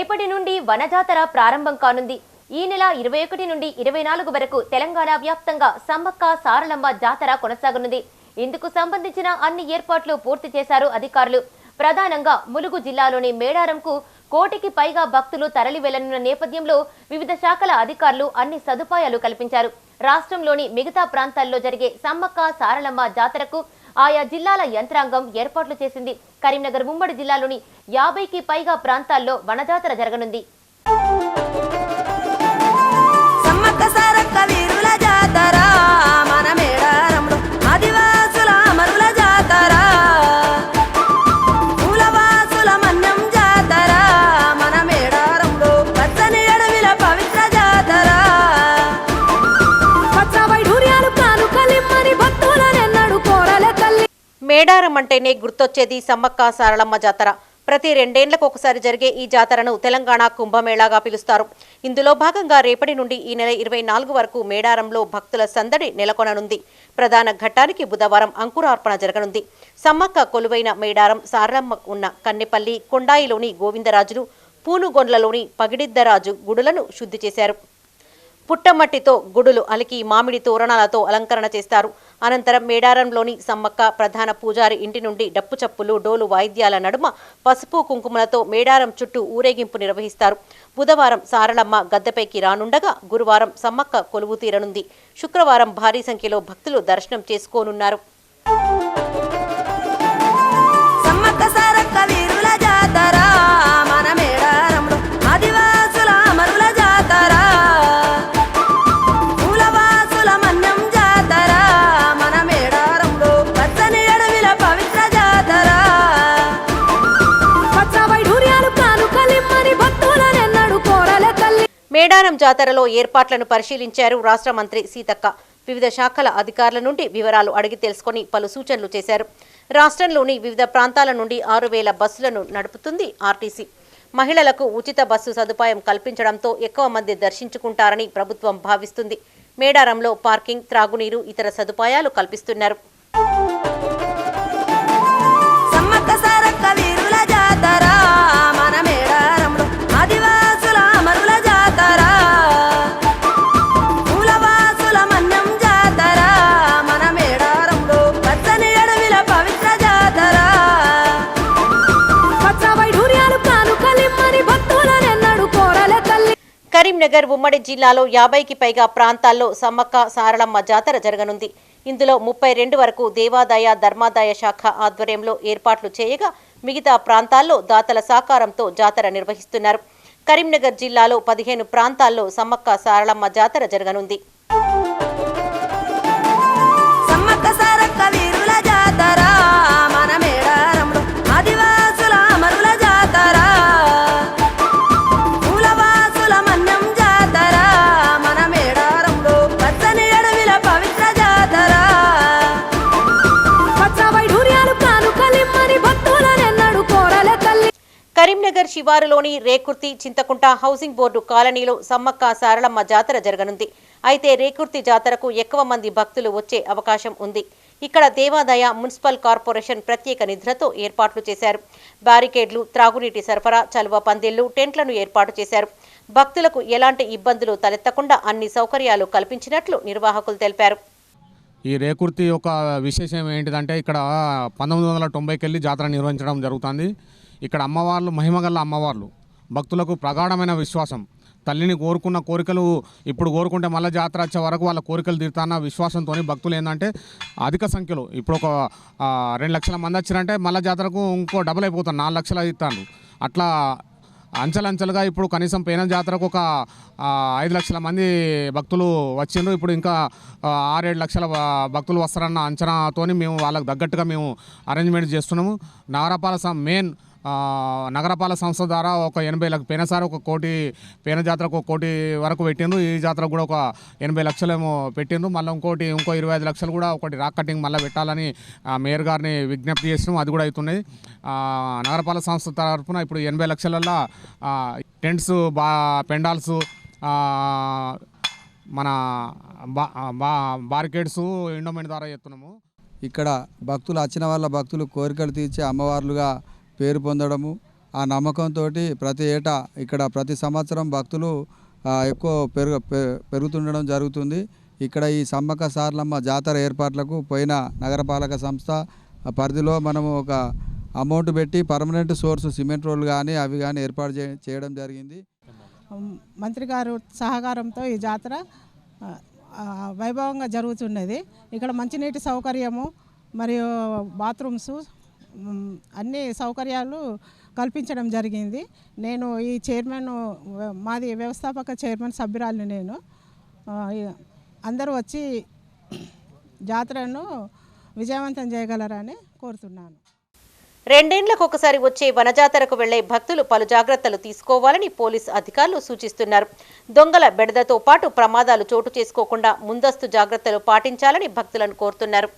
రేపటి నుండి వనజాతర ప్రారంభం కానుంది. ఈ నెల ఇరవై ఒకటి నుండి ఇరవై నాలుగు వరకు తెలంగాణ వ్యాప్తంగా సమ్మక్క సారలమ్మ జాతర కొనసాగనుంది. ఇందుకు సంబంధించిన అన్ని ఏర్పాట్లు పూర్తి చేశారు అధికారులు. ప్రధానంగా ములుగు జిల్లాలోని మేడారంకు కోటికి పైగా భక్తులు తరలి వెళ్ళనున్న నేపథ్యంలో వివిధ శాఖల అధికారులు అన్ని సదుపాయాలు కల్పించారు. రాష్ట్రంలోని మిగతా ప్రాంతాల్లో జరిగే సమ్మక్క సారలమ్మ జాతరకు ఆయా జిల్లాల యంత్రాంగం ఏర్పాట్లు చేసింది. కరీంనగర్ ఉమ్మడి జిల్లాలోని యాభైకి పైగా ప్రాంతాల్లో వనజాతర జరగనుంది. మేడారం అంటేనే గుర్తొచ్చేది సమ్మక్క సారళమ్మ జాతర. ప్రతి రెండేండ్లకు ఒకసారి జరిగే ఈ జాతరను తెలంగాణ కుంభమేళాగా పిలుస్తారు. ఇందులో భాగంగా రేపటి నుండి ఈ నెల ఇరవై నాలుగు వరకు మేడారంలో భక్తుల సందడి నెలకొననుంది. ప్రధాన ఘట్టానికి బుధవారం అంకురార్పణ జరగనుంది. సమ్మక్క కొలువైన మేడారం సారలమ్మ ఉన్న కన్నెపల్లి కొండాయిలోని గోవిందరాజులు పూనుగొండ్లలోని పగిడిద్దరాజు గుడులను శుద్ధి చేశారు. పుట్టమట్టితో గుడులు అలికి మామిడి తోరణాలతో అలంకరణ చేస్తారు. అనంతరం మేడారంలోని సమ్మక్క ప్రధాన పూజారి ఇంటి నుండి డప్పు చప్పులు డోలు వాయిద్యాల నడుమ పసుపు కుంకుమలతో మేడారం చుట్టూ ఊరేగింపు నిర్వహిస్తారు. బుధవారం సారళమ్మ గద్దెపైకి రానుండగా గురువారం సమ్మక్క కొలువు తీరనుంది. శుక్రవారం భారీ సంఖ్యలో భక్తులు దర్శనం చేసుకోనున్నారు. మేడారం జాతరలో ఏర్పాట్లను పరిశీలించారు రాష్ట్ర మంత్రి సీతక్క. వివిధ శాఖల అధికారుల నుండి వివరాలు అడిగి తెలుసుకొని పలు సూచనలు చేశారు. రాష్ట్రంలోని వివిధ ప్రాంతాల నుండి ఆరు వేల బస్సులను నడుపుతుంది ఆర్టీసీ. మహిళలకు ఉచిత బస్సు సదుపాయం కల్పించడంతో ఎక్కువ మంది దర్శించుకుంటారని ప్రభుత్వం భావిస్తుంది. మేడారంలో పార్కింగ్ త్రాగునీరు ఇతర సదుపాయాలు కల్పిస్తున్నారు. కరీంనగర్ ఉమ్మడి జిల్లాలో యాభైకి పైగా ప్రాంతాల్లో సమ్మక్క సారళమ్మ జాతర జరగనుంది. ఇందులో ముప్పై రెండు వరకు దేవాదాయ ధర్మాదాయ శాఖ ఆధ్వర్యంలో ఏర్పాట్లు చేయగా మిగతా ప్రాంతాల్లో దాతల సహకారంతో జాతర నిర్వహిస్తున్నారు. కరీంనగర్ జిల్లాలో పదిహేను ప్రాంతాల్లో సమ్మక్క సారళమ్మ జాతర జరగనుంది. కరీంనగర్ శివారులోని రేకుర్తి చింతకుంట హౌసింగ్ బోర్డు కాలనీలో సమ్మక్క సారళమ్మ జాతర జరగనుంది. అయితే రేకుర్తి జాతరకు ఎక్కువ మంది భక్తులు వచ్చే అవకాశం ఉంది. ఇక్కడ దేవాదాయ మున్సిపల్ కార్పొరేషన్ ప్రత్యేక నిధులతో ఏర్పాట్లు చేశారు. బ్యారికేడ్లు త్రాగునీటి సరఫరా చలువ పందిళ్ళు టెంట్లను ఏర్పాటు చేశారు. భక్తులకు ఎలాంటి ఇబ్బందులు తలెత్తకుండా అన్ని సౌకర్యాలు కల్పించినట్లు నిర్వాహకులు తెలిపారు. ఈ రేకుర్తి యొక్క విశేషం ఏంటిదంటే ఇక్కడ పంతొమ్మిది వందల తొంభైకి వెళ్ళి జాతర నిర్వహించడం జరుగుతుంది. ఇక్కడ అమ్మవార్లు మహిమగల్ల అమ్మవార్లు. భక్తులకు ప్రగాఢమైన విశ్వాసం. తల్లిని కోరుకున్న కోరికలు ఇప్పుడు కోరుకుంటే మళ్ళీ జాతర వచ్చే వరకు వాళ్ళ కోరికలు తీరుతాన్న విశ్వాసంతో భక్తులు ఏంటంటే అధిక సంఖ్యలో. ఇప్పుడు ఒక రెండు లక్షల మంది వచ్చారంటే మళ్ళీ జాతరకు ఇంకో డబుల్ అయిపోతాను నాలుగు లక్షలు ఇస్తాను అట్లా అంచెలంచెలుగా ఇప్పుడు కనీసం పేన జాతరకు ఒక ఐదు లక్షల మంది భక్తులు వచ్చిండ్రు. ఇప్పుడు ఇంకా ఆరేడు లక్షల భక్తులు వస్తారన్న అంచనాతోని మేము వాళ్ళకి తగ్గట్టుగా మేము అరేంజ్మెంట్ చేస్తున్నాము. నగరపాల మెయిన్ నగరపాలక సంస్థ ద్వారా ఒక ఎనభై లక్ష పేనసారి ఒక కోటి పేన జాతరకు ఒక కోటి వరకు పెట్టిండ్రు. ఈ జాతరకు కూడా ఒక ఎనభై లక్షలేమో పెట్టిండ్రు. మళ్ళీ ఇంకోటి ఇంకో ఇరవై ఐదు లక్షలు కూడా ఒకటి రాక్ కటింగ్ మళ్ళీ పెట్టాలని మేయర్ గారిని విజ్ఞప్తి చేసినాం. అది కూడా అవుతున్నది నగరపాలక సంస్థ తరఫున ఇప్పుడు ఎనభై లక్షలల్లో టెంట్స్ బా పెండాల్స్ మన బా బా బారికేడ్స్ ఎండోమెంట్ ద్వారా చేస్తున్నాము. ఇక్కడ భక్తులు వచ్చిన వాళ్ళ భక్తులు కోరికలు తీర్చే అమ్మవార్లుగా పేరు పొందడము ఆ నమ్మకంతో ప్రతి ఏటా ఇక్కడ ప్రతి సంవత్సరం భక్తులు ఎక్కువ పెరుగు పెరుగుతుండడం జరుగుతుంది. ఇక్కడ ఈ సమ్మక్క సార్లమ్మ జాతర ఏర్పాట్లకు పోయిన నగరపాలక సంస్థ పరిధిలో మనము ఒక అమౌంట్ పెట్టి పర్మనెంట్ సోర్స్ సిమెంట్ రోడ్లు కానీ అవి కానీ ఏర్పాటు చేయడం జరిగింది. మంత్రి గారు సహకారంతో ఈ జాతర వైభవంగా జరుగుతున్నది. ఇక్కడ మంచినీటి సౌకర్యము మరియు బాత్రూమ్స్ అన్ని సౌకర్యాలు కల్పించడం జరిగింది. నేను ఈ చైర్మన్ మాది వ్యవస్థాపక చైర్మన్ సభ్యురాలు నేను. అందరూ వచ్చి జాతరను విజయవంతం చేయగలరని కోరుతున్నాను. రెండేండ్లకు ఒకసారి వచ్చే వనజాతరకు వెళ్ళే భక్తులు పలు జాగ్రత్తలు తీసుకోవాలని పోలీస్ అధికారులు సూచిస్తున్నారు. దొంగల బెడదతో పాటు ప్రమాదాలు చోటు చేసుకోకుండా ముందస్తు జాగ్రత్తలు పాటించాలని భక్తులను కోరుతున్నారు.